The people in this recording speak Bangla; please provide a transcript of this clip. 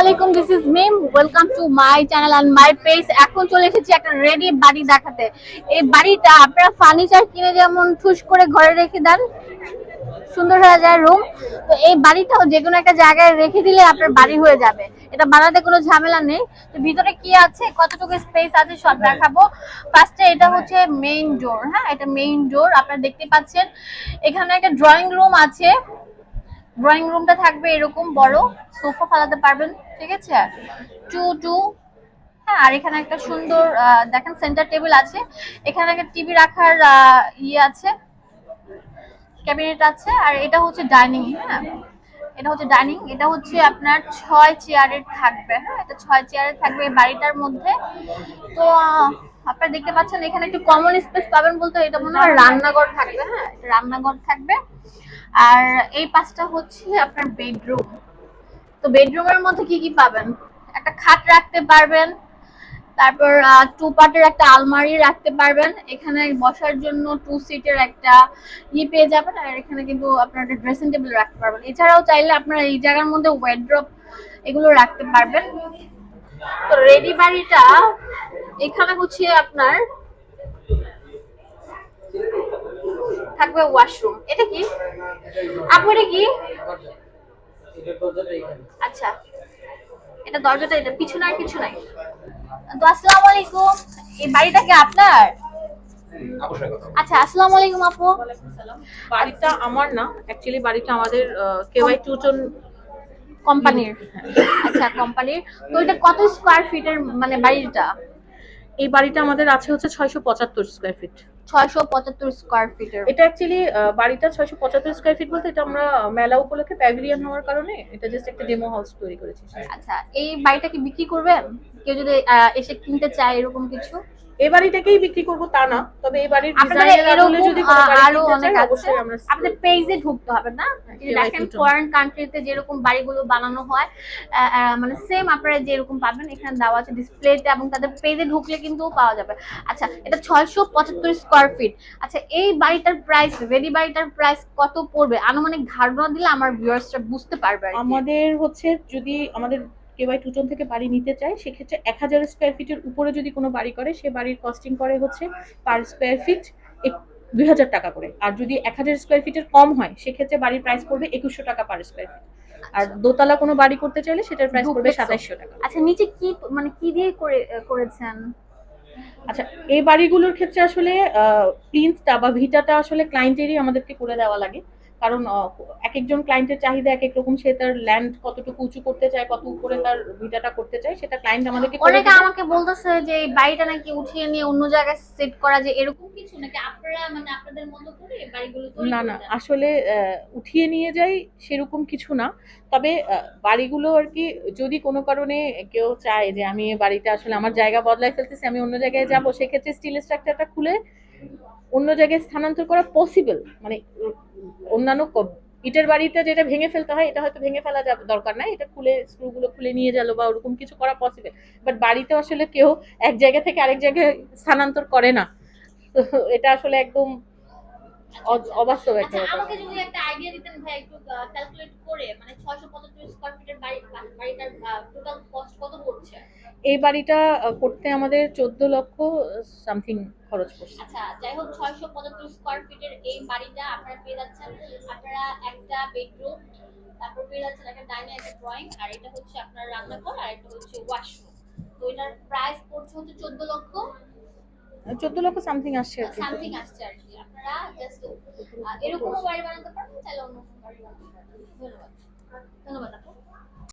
আলাইকুম this is Mim welcome to my channel and my page এখন চলে এসেছি একটা রেডি বাড়ি দেখাতে। এই বাড়িটা আপনারা ফার্নিচার কিনে যেমন ঠুস করে ঘরে রেখে দেন, সুন্দর হয়ে যায় রুম তো এই বাড়িটাও যে কোনো একটা জায়গায় রেখে দিলে আপনার বাড়ি হয়ে যাবে। এটা বানাতে কোনো ঝামেলা নেই। তো ভিতরে কি আছে, কতটুকু স্পেস আছে সব দেখাবো। ফার্স্টে এটা হচ্ছে মেইন ডোর হ্যাঁ? এটা মেইন ডোর আপনারা দেখতে পাচ্ছেন। এখানে একটা ড্রয়িং রুম আছে। ড্রয়িং রুমটা থাকবে এরকম বড় সোফা ফালাতে পারবেন, ঠিক আছে? টু টু হ্যাঁ আর এখানে একটা সুন্দর দেখেন সেন্টার টেবিল আছে। এখানে একটা টিভি রাখার ইয়ে আছে ক্যাবিনেট আছে, আর এটা হচ্ছে ডাইনিং হ্যাঁ? এটা হচ্ছে ডাইনিং এটা হচ্ছে আপনার ছয় চেয়ারের থাকবে হ্যাঁ? এটা ছয় চেয়ারের থাকবে এই বাড়িটার মধ্যে। তো আপনারা দেখতে পাচ্ছেন এখানে একটু কমন স্পেস পাবেন বলতে এটা মনে হয় রান্নাঘর থাকবে হ্যাঁ? রান্নাঘর থাকবে। আর এই পাঁচটা হচ্ছে আপনার বেডরুম। তো বেডরুমের মধ্যে কি কি পাবেন? একটা খাট রাখতে পারবেন, তারপর টু পার্টের একটা আলমারি রাখতে পারবেন, এখানে বসার জন্য টু সিটের একটা ই পেয়ে যাবেন, আর এখানে কিন্তু আপনার একটা ড্রেসিং টেবিল রাখতে পারবেন। এছাড়াও চাইলে আপনারা এই জায়গার মধ্যে ওয়েড্রপ এগুলো রাখতে পারবেন। তো রেডি বাড়িটা এখানে হচ্ছে আপনার থাকবে ওয়াশরুম এটা কি? আপু এটা কি? আচ্ছা। এটা দরজাটা এটা পিছনে আর কিছু নাই। তো আসসালামু আলাইকুম। এই বাড়িটা কি আপনার? আচ্ছা আসসালামু আলাইকুম আপু। বাড়িটা আমার না অ্যাকচুয়ালি বাড়িটা আমাদের কেওয়াই টুটন কোম্পানির আচ্ছা কোম্পানির তো এটা কত স্কোয়ার ফিটের মানে বাড়িটা? এই বাড়িটা আমাদের আছে হচ্ছে ছয়শো পঁচাত্তর স্কোয়ার ফিট ছয়শো পঁচাত্তর স্কোয়ার ফিটের এটা অ্যাকচুয়ালি বাড়িটা ছয়শো পঁচাত্তর স্কোয়ার ফিট বলতে এটা আমরা মেলা উপলক্ষে প্যাভিলিয়ন হওয়ার কারণে এটা জাস্ট একটা ডেমো হাউস তৈরি করেছি। আচ্ছা এই বাড়িটা কি বিক্রি করবেন? কেউ যদি এসে কিনতে চায় এরকম কিছু? এই বাড়িটাকেই বিক্রি করব তা না তবে এই বাড়ির ডিজাইনের এরকম যদি আরও অনেক আছে। আপনাদের পেজে ঢুকতে হবে না? এই যে KY দেখেন। ফরেন কান্ট্রিতে যেরকম বাড়িগুলো বানানো হয় মানে সেম আপনারা যেরকম পাবেন এখানে দেওয়া আছে ডিসপ্লেতে এবং তাদের পেজে ঢুকলে কিন্তু পাওয়া যাবে। আচ্ছা এটা ছয়শো পঁচাত্তর স্কোয়ার ফিট আচ্ছা এই বাড়িটার প্রাইস রেডি বাড়িটার প্রাইস কত পড়বে? আনুমানিক ধারণা দিলে আমার ভিউয়ার্সরা বুঝতে পারবে আমাদের হচ্ছে যদি আমাদের কেওয়াই টুটন থেকে বাড়ি নিতে চায় সেক্ষেত্রে এক হাজার স্কোয়ার ফিটের উপরে যদি কোনো বাড়ি করে সে বাড়ির কস্টিং করে হচ্ছে পার স্কোয়ার ফিট দুই হাজার টাকা করে। আর যদি এক হাজার স্কোয়ার ফিটের কম হয় সেক্ষেত্রে বাড়ির প্রাইস পড়বে একুশশো টাকা পার স্কোয়ার ফিট আর দোতলা কোনো বাড়ি করতে চাইলে সেটার প্রাইস পড়বে? সাতাইশশো টাকা। আচ্ছা নিচে কি মানে কি দিয়ে করে করেছেন? আচ্ছা এই বাড়িগুলোর ক্ষেত্রে আসলে প্রিন্সটা বা ভিটাটা আসলে ক্লায়েন্টেরই আমাদেরকে করে দেওয়া লাগে। কারণ এক একজন ক্লায়েন্টের চাহিদা এক এক রকম সে তার ল্যান্ড কতটুকু উঁচু করতে চায় কত উপরে তার ভিটাটা করতে চায় সেটা ক্লায়েন্ট আমাদেরকে অনেকে আমাকে বলতেছে যে এই বাড়িটা নাকি উঠিয়ে নিয়ে অন্য জায়গায় সেট করা যে এরকম কিছু? নাকি আপনারা মানে আপনাদের মতো করে বাড়িগুলো না না আসলে উঠিয়ে নিয়ে যাই সেরকম কিছু না। তবে বাড়িগুলো আর কি যদি কোনো কারণে কেউ চায় যে আমি এই বাড়িটা আসলে আমার জায়গা বদলাই ফেলতেছি আমি অন্য জায়গায় যাব সেক্ষেত্রে স্টিল স্ট্রাকচারটা খুলে অন্য জায়গায় স্থানান্তর করা পসিবল মানে অন্যান্য ইটের বাড়িতে যেটা ভেঙে ফেলতে হয় এটা হয়তো ভেঙে ফেলা যাবে দরকার নাই। এটা খুলে স্ক্রুগুলো খুলে নিয়ে গেল বা ওরকম কিছু করা পসিবল বাট বাড়িতে আসলে কেউ এক জায়গা থেকে আরেক জায়গায় স্থানান্তর করে না। তো এটা আসলে একদম অবাস্তব একটা আচ্ছা আমাকে যদি একটা আইডিয়া দিতেন ভাই একটু ক্যালকুলেট করে মানে 675 স্কয়ার ফিটের বাড়ি বাড়িটার টোটাল কস্ট কত পড়ছে? এই বাড়িটা করতে আমাদের চোদ্দ লক্ষ সামথিং খরচ পড়ছে। আচ্ছা যাই হোক 675 স্কয়ার ফিটের এই বাড়িটা আপনারা পেয়ে যাচ্ছেন। আপনারা একটা বেডরুম তারপর পেয়ে যাচ্ছেন একটা ডাইনিং একটা ড্রয়িং আর এটা হচ্ছে আপনার রান্নাঘর আর এটা হচ্ছে ওয়াশরুম তো এটার প্রাইস পড়ছে হচ্ছে 14 লক্ষ। চোদ্দ লক্ষ সামথিং আসছে সামথিং আসছে আর কি। আপনারা জাস্ট এরকম বাড়ি বানাতে পারবেন চাইলে অন্য বাড়ি বানাতে পারবেন। ধন্যবাদ। ধন্যবাদ আপু।